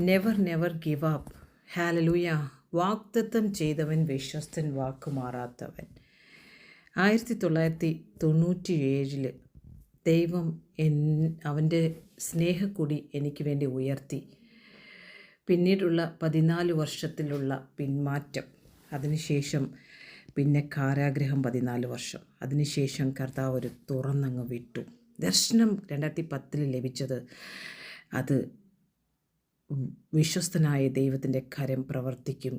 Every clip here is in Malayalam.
Never never give up hallelujah വാക്തത്വം ചെയ്തവൻ വിശ്വസ്തൻ വാക്ക് മാറാത്തവൻ. ആയിരത്തി തൊള്ളായിരത്തി തൊണ്ണൂറ്റി ഏഴിൽ ദൈവം എൻ അവന്റെ സ്നേഹക്കൊടി എനിക്ക് വേണ്ടി ഉയർത്തി. പിന്നീടുള്ള പതിനാല് വർഷത്തിലുള്ള പിന്മാറ്റം. അതിനുശേഷം പിന്നെ കാരാഗ്രഹം പതിനാല് വർഷം. അതിനുശേഷം കർത്താവ് ഒരു തുറന്നങ്ങ് വിട്ടു. ദർശനം രണ്ടായിരത്തി പത്തിൽ ലഭിച്ചത് അത് വിശ്വസ്തനായ ദൈവത്തിന്റെ കരം പ്രവർത്തിക്കും.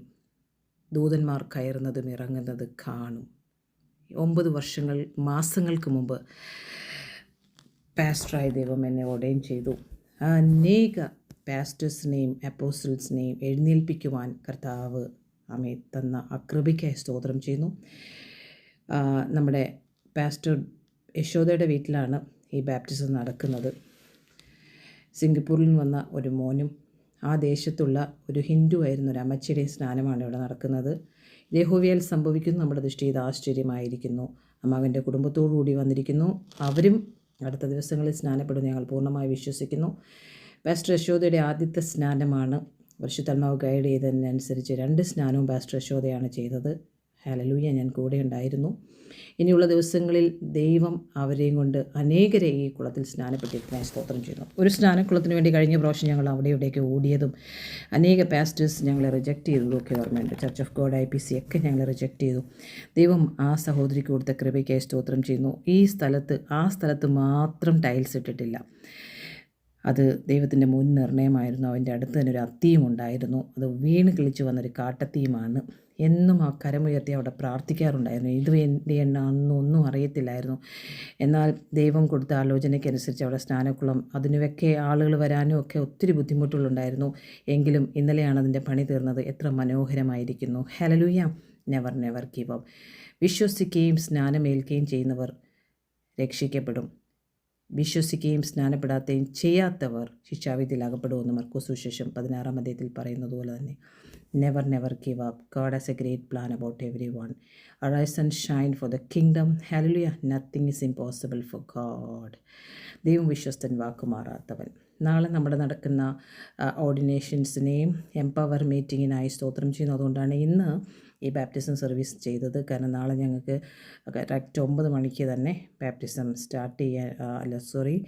ദൂതന്മാർ കയറുന്നതും ഇറങ്ങുന്നത് കാണും. ഒമ്പത് വർഷങ്ങൾ മാസങ്ങൾക്ക് മുമ്പ് പാസ്റ്ററായ ദൈവം എന്നെ ഓർഡൈൻ ചെയ്തു. അനേക പാസ്റ്റേഴ്സിനെയും അപ്പോസിൽസിനെയും എഴുന്നേൽപ്പിക്കുവാൻ കർത്താവ് അമ്മയെ തന്ന അകൃപയ്ക്കായി സ്തോത്രം ചെയ്യുന്നു. നമ്മുടെ പാസ്റ്റർ യശോദയുടെ വീട്ടിലാണ് ഈ ബാപ്റ്റിസം നടക്കുന്നത്. സിംഗപ്പൂരിൽ വന്ന ഒരു മോനും ആ ദേശത്തുള്ള ഒരു ഹിന്ദു ആയിരുന്ന ഒരു അമ്മച്ചിയുടെ സ്നാനമാണ് ഇവിടെ നടക്കുന്നത്. യഹോവയാൽ സംഭവിക്കുന്നു നമ്മുടെ ദൃഷ്ടിയിൽ ആശ്ചര്യമായിരിക്കുന്നു. അമ്മാവിന്റെ കുടുംബത്തോടു കൂടി വന്നിരിക്കുന്നു. അവരും അടുത്ത ദിവസങ്ങളിൽ സ്നാനപ്പെടും ഞങ്ങൾ പൂർണമായി വിശ്വസിക്കുന്നു. പാസ്റ്റർ യശോദയുടെ ആദ്യത്തെ സ്നാനമാണ്. വർഷത്തൽമാവ് ഗൈഡ് ചെയ്തതിനനുസരിച്ച് രണ്ട് സ്നാനവും പാസ്റ്റർ യശോദയാണ് ചെയ്തത്. ഹലലൂയ ഞാൻ കൂടെ ഉണ്ടായിരുന്നു. ഇനിയുള്ള ദിവസങ്ങളിൽ ദൈവം അവരെയും കൊണ്ട് അനേകരെ ഈ കുളത്തിൽ സ്നാനപ്പെട്ടിരിക്കുന്നതായി സ്തോത്രം ചെയ്യുന്നു. ഒരു സ്നാനക്കുളത്തിന് വേണ്ടി കഴിഞ്ഞ പ്രാവശ്യം ഞങ്ങൾ അവിടെ ഇവിടെയൊക്കെ ഓടിയതും അനേക പാസ്റ്റേഴ്സ് ഞങ്ങളെ റിജക്റ്റ് ചെയ്തതും ഒക്കെ ഓർമ്മയുണ്ട്. Church of God I P C ഒക്കെ ഞങ്ങൾ റിജക്റ്റ് ചെയ്തു. ദൈവം ആ സഹോദരിക്ക് കൊടുത്ത കൃപയ്ക്കായി സ്തോത്രം ചെയ്യുന്നു. ഈ സ്ഥലത്ത് ആ സ്ഥലത്ത് മാത്രം ടൈൽസ് ഇട്ടിട്ടില്ല. അത് ദൈവത്തിന്റെ മുൻ നിർണയമായിരുന്നു അവന്റെ അടുത്ത് തന്നെ ഒരു അത്തിയും ഉണ്ടായിരുന്നു. അത് വീണ് കിളിച്ചു വന്നൊരു കാട്ടത്തിയുമാണ്. എന്നും ആ കരമുയർത്തി അവിടെ പ്രാർത്ഥിക്കാറുണ്ടായിരുന്നു. ഇത് എന്നെ അന്നും ഒന്നും അറിയത്തില്ലായിരുന്നു. എന്നാൽ ദൈവം കൊടുത്ത ആലോചനയ്ക്കനുസരിച്ച് അവിടെ സ്നാനക്കുളം അതിനുമൊക്കെ ആളുകൾ വരാനും ഒക്കെ ഒത്തിരി ബുദ്ധിമുട്ടുകളുണ്ടായിരുന്നു. എങ്കിലും ഇന്നലെയാണ് അതിന്റെ പണി തീർന്നത്. എത്ര മനോഹരമായിരിക്കുന്നു. Hallelujah never never keep up വിശ്വസിക്കുകയും സ്നാനമേൽക്കുകയും ചെയ്യുന്നവർ രക്ഷിക്കപ്പെടും. വിശ്വസിക്കുകയും സ്നാനപ്പെടാത്തയും ചെയ്യാത്തവർ ശിക്ഷാവിധിയിൽ അകപ്പെടുമെന്ന് മർക്കോസ് സുശേഷം പതിനാറാം അദ്ദേഹത്തിൽ പറയുന്നത് പോലെ തന്നെ. Never never give up. God has a great plan about everyone. One arise and shine for the kingdom Nothing is impossible for God ദൈവം വിശ്വസ്തൻ വാക്കുമാറാത്തവൻ നാളെ നമ്മുടെ നടക്കുന്ന ഓർഡിനേഷൻസിനെയും എംപവർ മീറ്റിങ്ങിനായി സ്തോത്രം ചെയ്യുന്നു. അതുകൊണ്ടാണ് ഇന്ന് ഈ ബാപ്റ്റിസം സർവീസ് ചെയ്തത്. കാരണം നാളെ ഞങ്ങൾക്ക് കറക്റ്റ് ഒമ്പത് മണിക്ക് തന്നെ ബാപ്റ്റിസം സ്റ്റാർട്ട് ചെയ്യാൻ അല്ല സോറി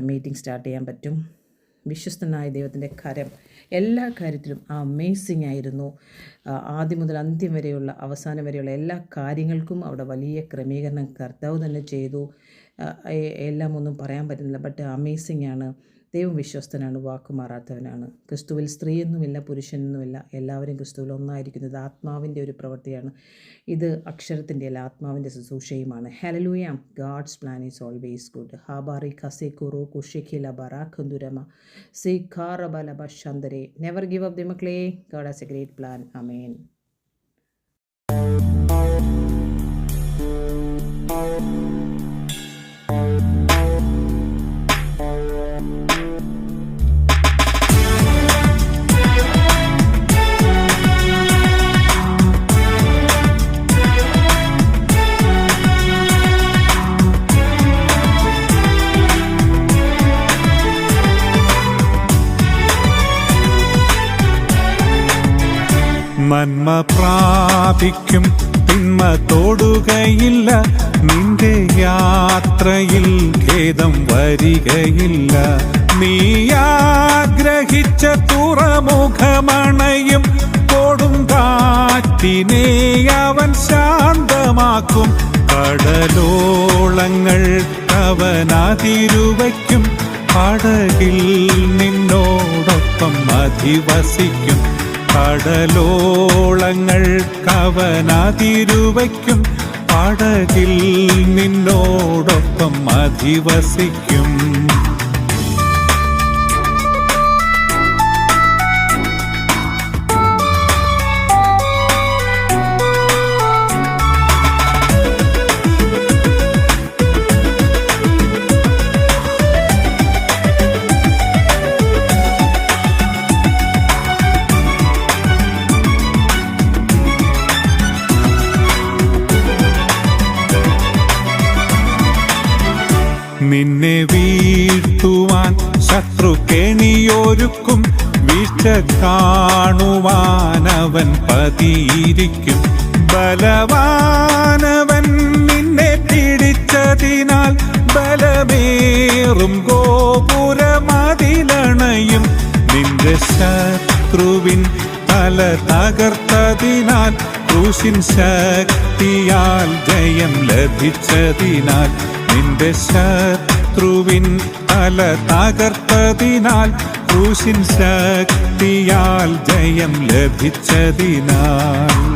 മീറ്റിംഗ് സ്റ്റാർട്ട് ചെയ്യാൻ പറ്റും. വിശ്വസ്തനായ ദൈവത്തിന്റെ കരം എല്ലാ കാര്യത്തിലും അമേസിങ് ആയിരുന്നു. ആ, ആദ്യം മുതൽ അന്ത്യം വരെയുള്ള അവസാനം വരെയുള്ള എല്ലാ കാര്യങ്ങൾക്കും അവിടെ വലിയ ക്രമീകരണം കർത്താവ് തന്നെ ചെയ്തു. എല്ലാം ഒന്നും പറയാൻ പറ്റുന്നില്ല ബട്ട് അമേസിങ് ആണ്. ദൈവം വിശ്വസ്തനാണ് വാക്കുമാറാത്തവനാണ് ക്രിസ്തുവിൽ സ്ത്രീയെന്നുമില്ല പുരുഷനെന്നുമില്ല. എല്ലാവരും ക്രിസ്തുവിൽ ഒന്നായിരിക്കുന്നത് ആത്മാവിന്റെ ഒരു പ്രവൃത്തിയാണ്. ഇത് അക്ഷരത്തിന്റെ അല്ല ആത്മാവിന്റെ ശുശ്രൂഷയുമാണ് hallelujah God's plan is always good ഹാബാറി ഖസെ കുറു കുഷിഖില ബറാഖന്തുരമ സി ഖാറബലബ ശന്തരെ. Never give up the മക്ലേ God has a great plan amen നന്മ പ്രാപിക്കും തിന്മ തൊടുകയില്ല. നിന്റെ യാത്രയിൽ ഖേദം വരികയില്ല. നീ ആഗ്രഹിച്ച തുറമുഖമണയും കൊടുങ്കാറ്റിനെ അവൻ ശാന്തമാക്കും. കടലോളങ്ങൾ അവനതിരുവയ്ക്കും പടകിൽ നിന്നോടൊപ്പം അധിവസിക്കും. കടലോളങ്ങൾ കവനാതിരുവയ്ക്കും. പടകിൽ നിന്നോടൊപ്പം അധിവസിക്കും. നിന്നെ വീഴ്ത്തുവാൻ ശത്രു കെണിയൊരുക്കും. വീഴ്ച കാണുവാനവൻ പതിയിരിക്കും. ബലവാനവൻ നിന്നെ പിടിച്ചതിനാൽ ബലമേറും. ഗോപുരമതിലണയും നിന്റെ ശത്രുവിൻ തല തകർത്തതിനാൽ ക്രൂശിൻ ശക്തിയാൽ ജയം ലഭിച്ചതിനാൽ നിന്റെ ശത്രുവിൻ തല തകർത്തതിനാൽ ക്രൂശിൻ ശക്തിയാൽ ജയം ലഭിച്ചതിനാൽ.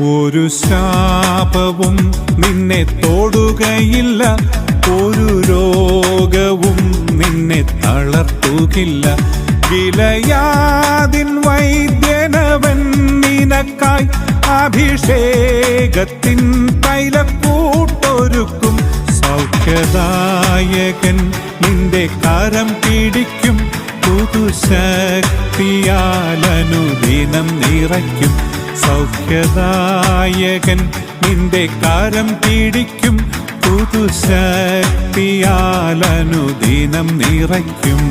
ഒരു ശാപവും നിന്നെ തോടുകയില്ല ഒരു രോഗവും നിന്നെ തളർത്തുകില്ല. വിലയാതിൻ വൈദ്യനവൻ നിനക്കായി അഭിഷേകത്തിൻ തൈലക്കൂട്ടൊരുക്കും. സൗഖ്യദായകൻ നിന്റെ കരം പിടിക്കും പുതുശക്തിയാലനുദിനം നിറയ്ക്കും. സൗഖ്യദായകൻ നിന്റെ കാരം പിടിക്കും പുതുശക്തിയാലനുദിനം നിറയ്ക്കും.